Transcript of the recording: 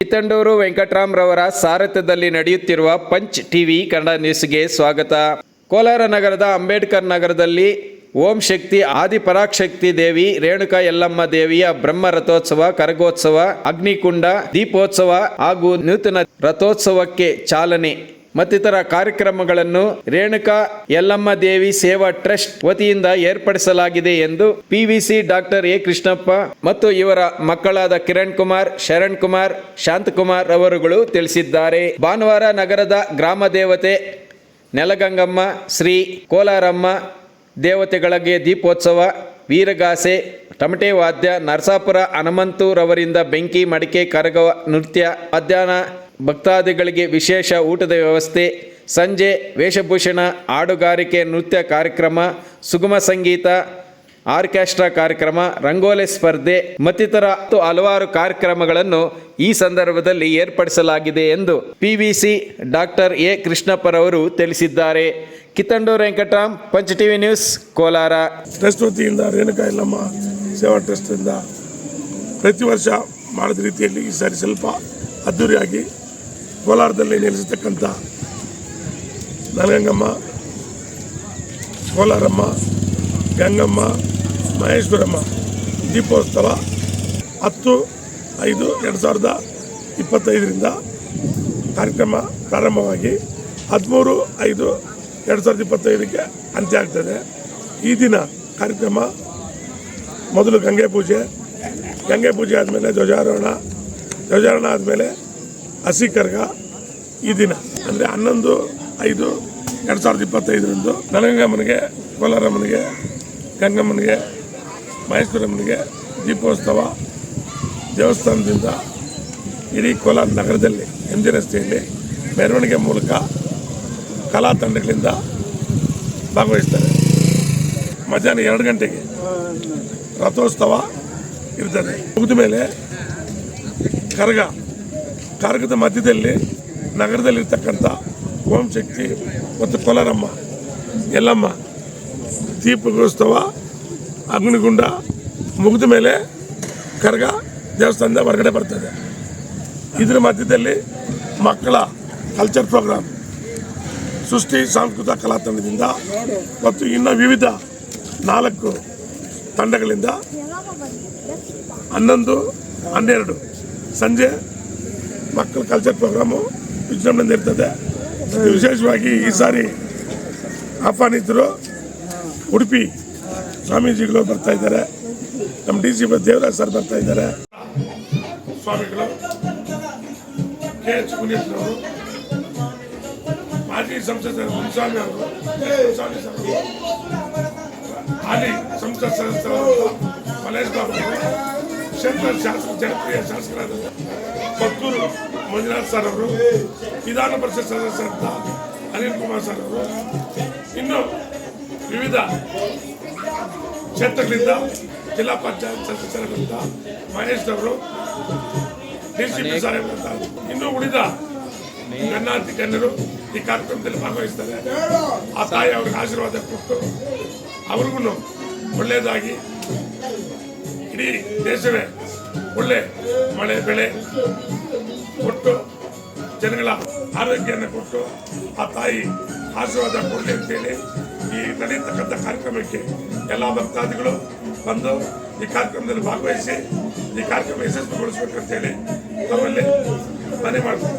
ಕಿತ್ತಂಡೂರು ವೆಂಕಟರಾಮ್ರವರ ಸಾರಥ್ಯದಲ್ಲಿ ನಡೆಯುತ್ತಿರುವ punch TV Kannada ನ್ಯೂಸ್ಗೆ ಸ್ವಾಗತ. ಕೋಲಾರ ನಗರದ ಅಂಬೇಡ್ಕರ್ ನಗರದಲ್ಲಿ ಓಂ ಶಕ್ತಿ ಆದಿಪರಾಶಕ್ತಿ ದೇವಿ, ರೇಣುಕಾ ಯಲ್ಲಮ್ಮ ದೇವಿಯ ಬ್ರಹ್ಮ ರಥೋತ್ಸವ, ಕರಗೋತ್ಸವ, ಅಗ್ನಿಕುಂಡ, ದೀಪೋತ್ಸವ ಹಾಗೂ ನೂತನ ರಥೋತ್ಸವಕ್ಕೆ ಚಾಲನೆ. ಮತ್ತಿತರ ಕಾರ್ಯಕ್ರಮಗಳನ್ನು ರೇಣುಕಾ ಯಲ್ಲಮ್ಮ ದೇವಿ ಸೇವಾ ಟ್ರಸ್ಟ್ ವತಿಯಿಂದ ಏರ್ಪಡಿಸಲಾಗಿದೆ ಎಂದು ಪಿವಿಸಿ ಡಾಕ್ಟರ್ ಎ ಕೃಷ್ಣಪ್ಪ ಮತ್ತು ಇವರ ಮಕ್ಕಳಾದ ಕಿರಣ್ ಕುಮಾರ್, ಶರಣ್ ಕುಮಾರ್ ಶಾಂತಕುಮಾರ್ ಅವರುಗಳು ತಿಳಿಸಿದ್ದಾರೆ. ಭಾನುವಾರ ನಗರದ ಗ್ರಾಮ ದೇವತೆ ನೆಲಗಂಗಮ್ಮ, ಶ್ರೀ ಕೋಲಾರಮ್ಮ ದೇವತೆಗಳಿಗೆ ದೀಪೋತ್ಸವ, ವೀರಗಾಸೆ, ತಮಟೆ ವಾದ್ಯ, ನರಸಾಪುರ ಹನುಮಂತೂರವರಿಂದ ಬೆಂಕಿ, ಮಡಿಕೆ, ಕರಗವ ನೃತ್ಯ, ಮಧ್ಯಾಹ್ನ ಭಕ್ತಾದಿಗಳಿಗೆ ವಿಶೇಷ ಊಟದ ವ್ಯವಸ್ಥೆ. ಸಂಜೆ ವೇಷಭೂಷಣ, ಹಾಡುಗಾರಿಕೆ, ನೃತ್ಯ ಕಾರ್ಯಕ್ರಮ, ಸುಗಮ ಸಂಗೀತ, ಆರ್ಕೆಸ್ಟ್ರಾ ಕಾರ್ಯಕ್ರಮ, ರಂಗೋಲಿ ಸ್ಪರ್ಧೆ ಮತ್ತಿತರ ಹತ್ತು ಹಲವಾರು ಕಾರ್ಯಕ್ರಮಗಳನ್ನು ಈ ಸಂದರ್ಭದಲ್ಲಿ ಏರ್ಪಡಿಸಲಾಗಿದೆ ಎಂದು P V PVC doctor A ಕೃಷ್ಣಪ್ಪರವರು ತಿಳಿಸಿದ್ದಾರೆ. ಕಿತ್ತಂಡೂರು ವೆಂಕಟರಾಮ್, ಪಂಚ ಟಿವಿ ನ್ಯೂಸ್, ಕೋಲಾರ. ಟ್ರಸ್ಟ್ ವತಿಯಿಂದ ರೇಣುಕಾ ಇಲ್ಲಮ್ಮ ಸೇವಾ ಟ್ರಸ್ಟಿಂದ ಪ್ರತಿ ವರ್ಷ ಮಾಡಿದ ರೀತಿಯಲ್ಲಿ ಈ ಸಾರಿ ಸ್ವಲ್ಪ ಅದ್ದೂರಿಯಾಗಿ ಕೋಲಾರದಲ್ಲಿ ನೆಲೆಸಿರ್ತಕ್ಕಂಥ ನಲಗಂಗಮ್ಮ ಕೋಲಾರಮ್ಮ, ಗಂಗಮ್ಮ, ಮಹೇಶ್ವರಮ್ಮ ದೀಪೋತ್ಸವ ಹತ್ತು ಐದು ಎರಡು ಸಾವಿರದ ಇಪ್ಪತ್ತೈದರಿಂದ ಕಾರ್ಯಕ್ರಮ ಪ್ರಾರಂಭವಾಗಿ ಹದಿಮೂರು ಐದು ಎರಡು ಸಾವಿರದ ಇಪ್ಪತ್ತೈದಕ್ಕೆ ಅಂತ್ಯ ಆಗ್ತದೆ. ಈ ದಿನ ಕಾರ್ಯಕ್ರಮ ಮೊದಲು ಗಂಗೆ ಪೂಜೆ ಗಂಗೆ ಪೂಜೆ ಆದಮೇಲೆ ಧ್ವಜಾರೋಹಣ ಧ್ವಜಾರೋಹಣ ಆದಮೇಲೆ ಹಸಿ ಕರ್ಗ ಈ ದಿನ, ಅಂದರೆ ಹನ್ನೊಂದು, ಐದು, ಎರಡು ಸಾವಿರದ ಇಪ್ಪತ್ತೈದರಂದು ನಲಗಂಗಮ್ಮನಿಗೆ, ಕೋಲಾರಮ್ಮನಿಗೆ, ಗಂಗಮ್ಮನಿಗೆ, ಮಹೇಶ್ವರಮ್ಮನಿಗೆ ದೀಪೋತ್ಸವ ದೇವಸ್ಥಾನದಿಂದ ಇಡೀ ಕೋಲಾರ ನಗರದಲ್ಲಿ ಎಂ ಜಿ ರಸ್ತೆಯಲ್ಲಿ ಮೆರವಣಿಗೆ ಮೂಲಕ ಕಲಾ ತಂಡಗಳಿಂದ ಭಾಗವಹಿಸ್ತಾರೆ. ಮಧ್ಯಾಹ್ನ ಎರಡು ಗಂಟೆಗೆ ರಥೋತ್ಸವ ಇರ್ತದೆ. ಮುಗಿದ ಮೇಲೆ ಕರಗ ಕರಗದ ಮಧ್ಯದಲ್ಲಿ ನಗರದಲ್ಲಿರ್ತಕ್ಕಂಥ ಓಂ ಶಕ್ತಿ ಮತ್ತು ಕೊಲಾರಮ್ಮ ಎಲ್ಲಮ್ಮ ದೀಪಗೋತ್ಸವ ಅಗ್ನಿಗುಂಡ ಮುಗಿದ ಮೇಲೆ ಕರ್ಗ ದೇವಸ್ಥಾನದ ಹೊರಗಡೆ ಬರ್ತದೆ. ಇದರ ಮಧ್ಯದಲ್ಲಿ ಮಕ್ಕಳ ಕಲ್ಚರ್ ಪ್ರೋಗ್ರಾಮ್ ಸೃಷ್ಟಿ ಸಾಂಸ್ಕೃತಿಕ ಕಲಾ ತಂಡದಿಂದ ಮತ್ತು ಇನ್ನು ವಿವಿಧ ನಾಲ್ಕು ತಂಡಗಳಿಂದ ಹನ್ನೊಂದು, ಹನ್ನೆರಡು, ಸಂಜೆ ಮಕ್ಕಳ ಕಲ್ಚರ್ ಪ್ರೋಗ್ರಾಮು ವಿಜೃಂಭಣೆಯಿಂದ ಇರ್ತದೆ. ವಿಶೇಷವಾಗಿ ಈ ಸಾರಿ ಆಹ್ವಾನಿತರು ಉಡುಪಿ ಸ್ವಾಮೀಜಿಗಳು ಬರ್ತಾ ಇದ್ದಾರೆ. ನಮ್ಮ ಡಿ ಸಿ ದೇವರಾಜ್ ಸರ್ ಬರ್ತಾ ಇದ್ದಾರೆ. ಸ್ವಾಮಿಗಳು, ಕೆ ಎಚ್ ಮುನಿಯಪ್ಪನವರು ಮಾಜಿ ಸಂಸದ ಮುನ್ಸ್ವಾಮಿ ಅವರು ಹಾಲಿ ಸಂಸತ್ ಸದಸ್ಯರು ಮಲೇಶ್ ಬಾಬು ಕ್ಷೇತ್ರ ಶಾಸಕ, ಜನಪ್ರಿಯ ಶಾಸಕರಾದ ಪತ್ತೂರು ಮಂಜುನಾಥ್ ಸರ್ ಅವರು, ವಿಧಾನ ಪರಿಷತ್ ಸದಸ್ಯರಂತ ಅನಿಲ್ ಕುಮಾರ್ ಸರ್ ಅವರು, ಇನ್ನು ವಿವಿಧ ಕ್ಷೇತ್ರಗಳಿಂದ ಜಿಲ್ಲಾ ಪಂಚಾಯತ್ ಸದಸ್ಯರಾದಂಥ ಮಹೇಶ್ ಅವರು, ಡಿ ಸಿ ಪಿ ಇನ್ನು ಉಳಿದ ಗಣ್ಯಾತಿ ಗಣ್ಯರು ಈ ಕಾರ್ಯಕ್ರಮದಲ್ಲಿ ಭಾಗವಹಿಸ್ತಾರೆ. ಆ ತಾಯಿ ಅವ್ರಿಗೆ ಆಶೀರ್ವಾದ ಕೊಟ್ಟು ಅವ್ರಿಗೂ ಒಳ್ಳೆಯದಾಗಿ ಇಡೀ ದೇಶವೇ ಒಳ್ಳೆ ಮಳೆ, ಬೆಳೆ ಕೊಟ್ಟು ಜನಗಳ ಆರೋಗ್ಯವನ್ನು ಕೊಟ್ಟು ಆ ತಾಯಿ ಆಶೀರ್ವಾದ ಕೊಡಲಿ ಅಂತೇಳಿ ಈ ನಡೆಯತಕ್ಕಂಥ ಕಾರ್ಯಕ್ರಮಕ್ಕೆ ಎಲ್ಲ ಭಕ್ತಾದಿಗಳು ಬಂದು ಈ ಕಾರ್ಯಕ್ರಮದಲ್ಲಿ ಭಾಗವಹಿಸಿ ಈ ಕಾರ್ಯಕ್ರಮ ಯಶಸ್ವಿಗೊಳಿಸ್ಬೇಕಂತೇಳಿ ತಮ್ಮಲ್ಲಿ ಮನೆ ಮಾಡ್ತೀನಿ